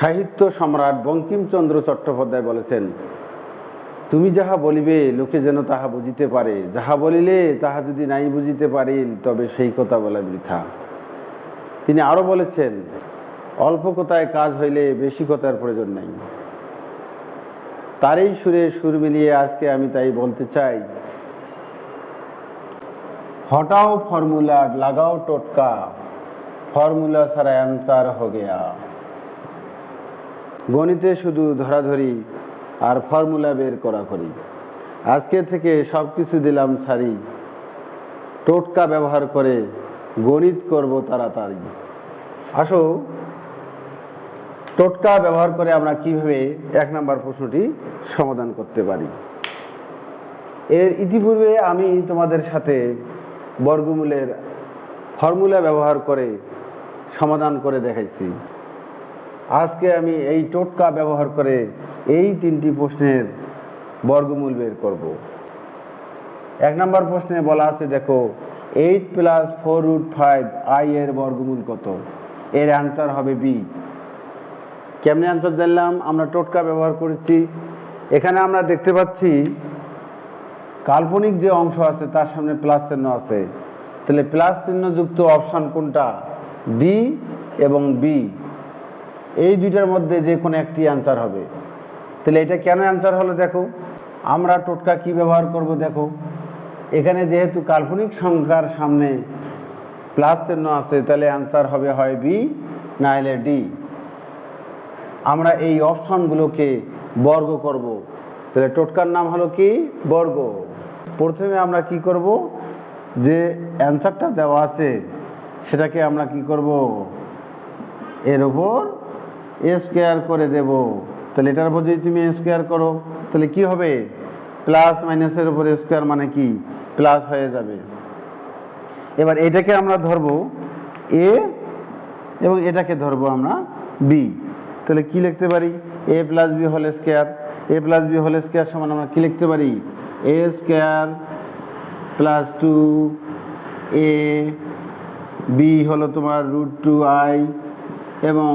সাহিত্য সম্রাট বঙ্কিমচন্দ্র চট্টোপাধ্যায় বলেছেন, তুমি যাহা বলিবে, লোকে যেন তাহা বুঝিতে পারে। যাহা বলিলে, তাহা যদি নাই বুঝিতে পারিল, তবে সেই কথা বলা বৃথা। তিনি আরও বলেছেন, অল্প কথায় কাজ হইলে বেশি কথার প্রয়োজন নাই। তারই সুরে সুর মিলিয়ে আজকে আমি তাই বলতে চাই, হটাও ফর্মুলা, লাগাও টোটকা, ফর্মুলা ছাড়া অ্যান্সার হো গেয়া গণিতে শুধু ধরাধরি আর ফর্মুলা বের করা করি। আজকে থেকে সব কিছু দিলাম ছাড়ি। টোটকা ব্যবহার করে গণিত করব তাড়াতাড়ি। আসো, টোটকা ব্যবহার করে আমরা কীভাবে এক নম্বর প্রশ্নটি সমাধান করতে পারি? এর ইতিপূর্বে আমি তোমাদের সাথে বর্গমূলের ফর্মুলা ব্যবহার করে সমাধান করে দেখাইছি। আজকে আমি এই টোটকা ব্যবহার করে এই তিনটি প্রশ্নের বর্গমূল বের করব। এক নম্বর প্রশ্নে বলা আছে, দেখো eight plus four root five i এর বর্গমূল কত? এর অ্যান্সার হবে বি কেমনে অ্যান্সার জানলাম? আমরা টোটকা ব্যবহার করেছি। এখানে আমরা দেখতে পাচ্ছি কাল্পনিক যে অংশ আছে, তার সামনে প্লাস চিহ্ন আছে। তাহলে প্লাস চিহ্ন যুক্ত অপশন কোনটা? ডি এবং বি এই দুইটার মধ্যে যে কোনো একটি অ্যান্সার হবে। তাহলে এটা কেন অ্যান্সার হলো দেখো? আমরা টোটকা কি ব্যবহার করব দেখো? এখানে যেহেতু কাল্পনিক সংখ্যার সামনে প্লাস চিহ্ন আছে, তাহলে অ্যান্সার হবে হয় বি না হলে ডি আমরা এই অপশনগুলোকে বর্গ করব। তাহলে টোটকার নাম হলো কি? বর্গ। প্রথমে আমরা কি করব? যে অ্যান্সারটা দেওয়া আছে, সেটাকে আমরা কি করব? এর ওপর এ স্কোয়ার করে দেব। তাহলে এটার উপর যদি তুমি স্কোয়ার করো, তাহলে কি হবে? প্লাস মাইনাসের উপর স্কোয়ার মানে কি? প্লাস হয়ে যাবে। এবার এটাকে আমরা ধরবো এ এবং এটাকে ধরবো আমরা বি তাহলে কি লিখতে পারি? A plus B whole square A plus B whole square সমান আমরা কি লিখতে পারি? A square plus two A B হলো তোমার রুট টু আই এবং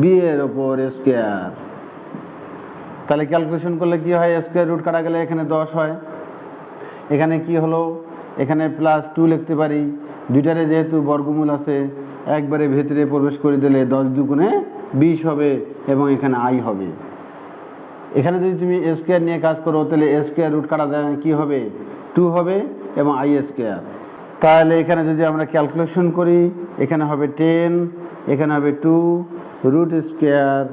বি এর ওপর স্কোয়ার তাহলে ক্যালকুলেশন করলে কি হয়? স্কোয়ার রুট কাটা গেলে এখানে দশ হয়। এখানে কি হলো? এখানে প্লাস টু লিখতে পারি। দুইটারে যেহেতু বর্গমূল আছে, একবারে ভেতরে প্রবেশ করে দিলে দশ দুগুণে বিশ হবে এবং এখানে আই হবে। এখানে যদি তুমি স্কোয়ার নিয়ে কাজ করো, তাহলে স্কোয়ার রুট কাটা যায় কি হবে? টু হবে এবং আই স্কোয়ার তাহলে এখানে যদি আমরা ক্যালকুলেশন করি, এখানে হবে টেন এখানে হবে টু রুট স্কোয়ার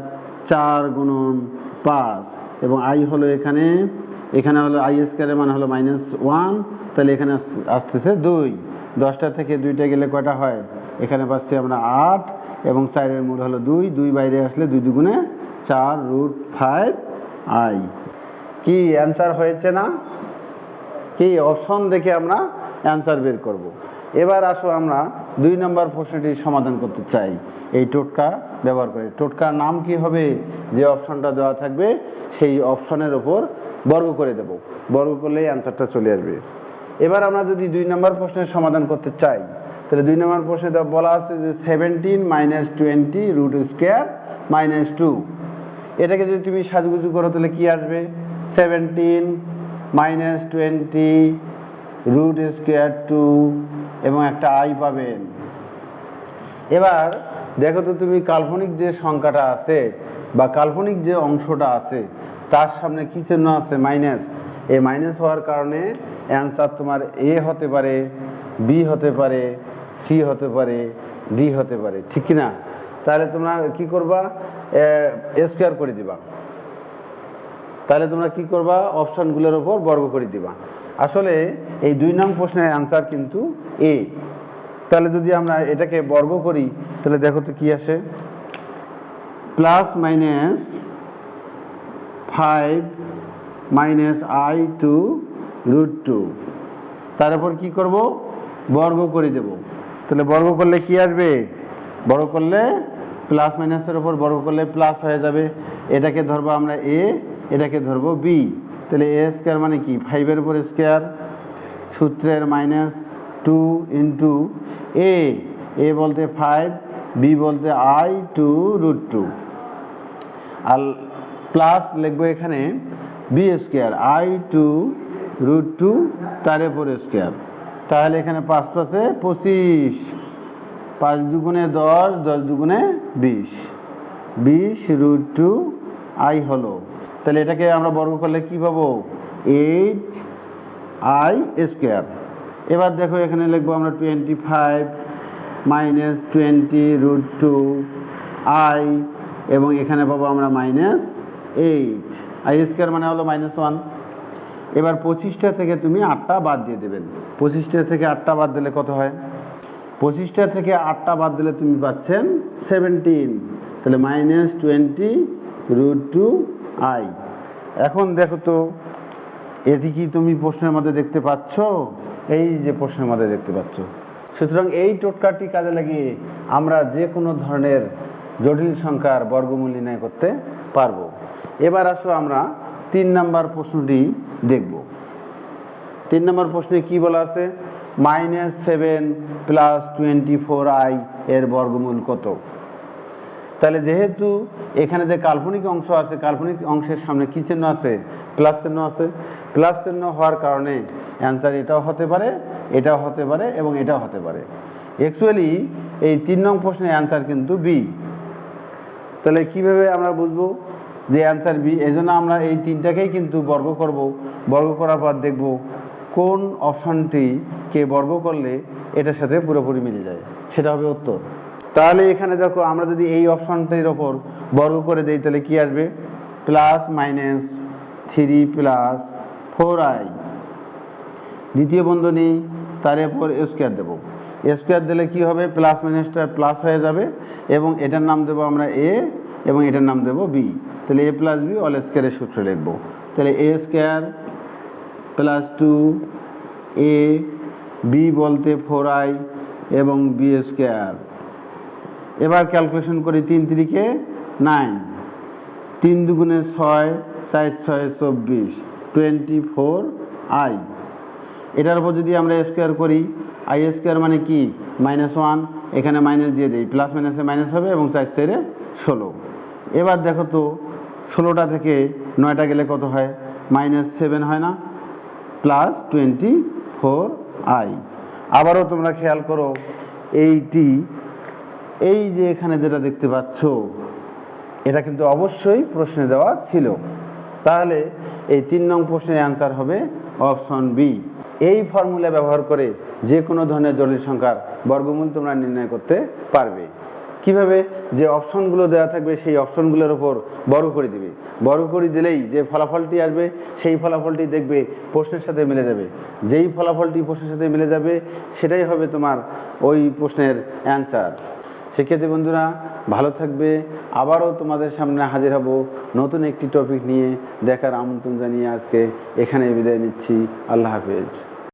চার গুণন পাঁচ, এবং আই হলো এখানে এখানে হলো আই স্কোয়ারের মানে হলো মাইনাস ওয়ান তাহলে এখানে আস- আসতেছে দুই। দশটা থেকে দুইটা গেলে কয়টা হয়? এখানে পাচ্ছি আমরা আট, এবং চারের মূল হলো দুই দুই বাইরে আসলে দুই দুগুণে চার রুট ফাইভ আই কি অ্যান্সার হয়েছে না? কি অপশন দেখে আমরা অ্যান্সার বের করব। এবার আসো আমরা দুই নম্বর প্রশ্নটি সমাধান করতে চাই। এই টোটকা ব্যবহার করে। টোটকার নাম কি হবে? যে অপশনটা দেওয়া থাকবে, সেই অপশনের ওপর বর্গ করে দেব। বর্গ করলেই অ্যান্সারটা চলে আসবে। এবার আমরা যদি দুই নম্বর প্রশ্নের সমাধান করতে চাই, তাহলে দুই নম্বর প্রশ্নে বলা আছে যে seventeen minus twenty root square minus two এটাকে যদি তুমি সাজুগুজু করো, তাহলে কি আসবে? Seventeen minus twenty root square two এবং একটা আই পাবেন। এবার দেখো তো তুমি কাল্পনিক যে সংখ্যাটা আছে বা কাল্পনিক যে অংশটা আছে, তার সামনে কি চিহ্ন আছে? মাইনাস এই মাইনাস হওয়ার কারণে অ্যান্সার তোমার এ হতে পারে বি হতে পারে সি হতে পারে ডি হতে পারে। ঠিক না তাহলে তোমরা কি করবা? স্কোয়ার করে দিবা। তাহলে তোমরা কি করবা? অপশনগুলোর ওপর বর্গ করে দিবা। আসলে এই দুই নং প্রশ্নের অ্যান্সার কিন্তু এ তাহলে যদি আমরা এটাকে বর্গ করি, তাহলে দেখো তো কি আসে? Plus minus five minus i two root two তার উপর কি করব? বর্গ করে দেব। তাহলে বর্গ করলে কি আসবে? বর্গ করলে প্লাস মাইনাসের ওপর বর্গ করলে প্লাস হয়ে যাবে। এটাকে ধরবো আমরা এ এটাকে ধরবো বি তাহলে এ স্কোয়ার মানে কি? ফাইভের উপর স্কোয়ার, সূত্রের minus two into A A বলতে ফাইভ বি বলতে আই টু রুট টু আর প্লাস লিখব এখানে B square i two root two তার উপর স্কোয়ার। তাহলে এখানে পাঁচ পাশে পঁচিশ। পাঁচ দুগুণে দশ দশ দুগুণে বিশ। বিশ রুট টু আই হলো। তাহলে এটাকে আমরা বর্গ করলে কি পাবো? এইট আই স্কোয়ার এবার দেখো এখানে লিখব আমরা twenty five minus twenty root two i এবং এখানে পাবো আমরা মাইনাস এইট আই স্কোয়ার মানে হলো মাইনাস ওয়ান এবার পঁচিশটা থেকে তুমি আটটা বাদ দিয়ে দেবেন পঁচিশটা থেকে আটটা বাদ দিলে কত হয়? পঁচিশটা থেকে আটটা বাদ দিলে তুমি পাচ্ছেন সেভেন্টিন তাহলে minus twenty root two i. এখন দেখো তো, এটি কি তুমি প্রশ্নের মধ্যে দেখতে পাচ্ছ? এই যে প্রশ্নের মধ্যে দেখতে পাচ্ছ। সুতরাং এই টোটকাটি কাজে লাগিয়ে আমরা যে কোনো ধরনের জটিল সংখ্যার বর্গমূল নির্ণয় করতে পারব। এবার আসো আমরা তিন নাম্বার প্রশ্নটি দেখব। তিন নম্বর প্রশ্নে কি বলা আছে? Minus seven plus twenty four i এর বর্গমূল কত? তাহলে যেহেতু এখানে যে কাল্পনিক অংশ আছে, কাল্পনিক অংশের সামনে কি চিহ্ন আছে? প্লাস চিহ্ন আছে। প্লাস চিহ্ন হওয়ার কারণে অ্যান্সার এটাও হতে পারে, এটাও হতে পারে এবং এটাও হতে পারে। অ্যাকচুয়ালি এই তিন নং প্রশ্নের অ্যান্সার কিন্তু বি তাহলে কীভাবে আমরা বুঝব যে অ্যান্সার বি এই আমরা এই তিনটাকেই কিন্তু বর্গ করব। বর্গ করার পর দেখব কোন অপশনটি কে বর্গ করলে এটার সাথে পুরোপুরি মিলে যায়। সেটা হবে উত্তর। তাহলে এখানে দেখো, আমরা যদি এই অপশনটির ওপর বর্গ করে দেই, তাহলে কি আসবে? Plus minus three plus four i দ্বিতীয় বন্ধনী, তার উপর স্কোয়ার দেবো। স্কোয়ার দিলে কি হবে? প্লাস মাইনাসটা প্লাস হয়ে যাবে, এবং এটার নাম দেবো আমরা এ এবং এটার নাম দেবো বি তাহলে এ প্লাস বি অল স্কোয়ারের সূত্র লিখব। তাহলে a square plus two a b বলতে ফোর আই এবং বি স্কোয়ার এবার ক্যালকুলেশন করি তিন তিরিকে নাইন তিন দুগুণে ছয়, চার ছয়, চব্বিশ। টোয়েন্টি ফোর আই এটার উপর যদি আমরা স্কোয়ার করি আই স্কোয়ার মানে কি? মাইনাস ওয়ান এখানে মাইনাস দিয়ে দিই। প্লাস মাইনাসে মাইনাস হবে এবং চার চারে ষোলো। এবার দেখো তো, ষোলোটা থেকে নয়টা গেলে কত হয়? মাইনাস সেভেন হয় না। প্লাস টোয়েন্টি ফোর আই আবারও তোমরা খেয়াল করো, এইটি এই যে এখানে যেটা দেখতে পাচ্ছ, এটা কিন্তু অবশ্যই প্রশ্নে দেওয়া ছিল। তাহলে এই তিন নং প্রশ্নের অ্যান্সার হবে অপশন বি এই ফর্মুলা ব্যবহার করে যে কোনো ধরনের জটিল সংখ্যার বর্গমূল তোমরা নির্ণয় করতে পারবে। কীভাবে? যে অপশনগুলো দেওয়া থাকবে, সেই অপশনগুলোর ওপর বড় করে দিবে। বড় করে দিলেই যে ফলাফলটি আসবে, সেই ফলাফলটি দেখবে, প্রশ্নের সাথে মিলে যাবে। যেই ফলাফলটি প্রশ্নের সাথে মিলে যাবে, সেটাই হবে তোমার ওই প্রশ্নের অ্যান্সার সেক্ষেত্রে বন্ধুরা, ভালো থাকবে। আবারও তোমাদের সামনে হাজির হব নতুন একটি টপিক নিয়ে। দেখার আমন্ত্রণ জানিয়ে আজকে এখানে বিদায় নিচ্ছি। আল্লাহ হাফেজ।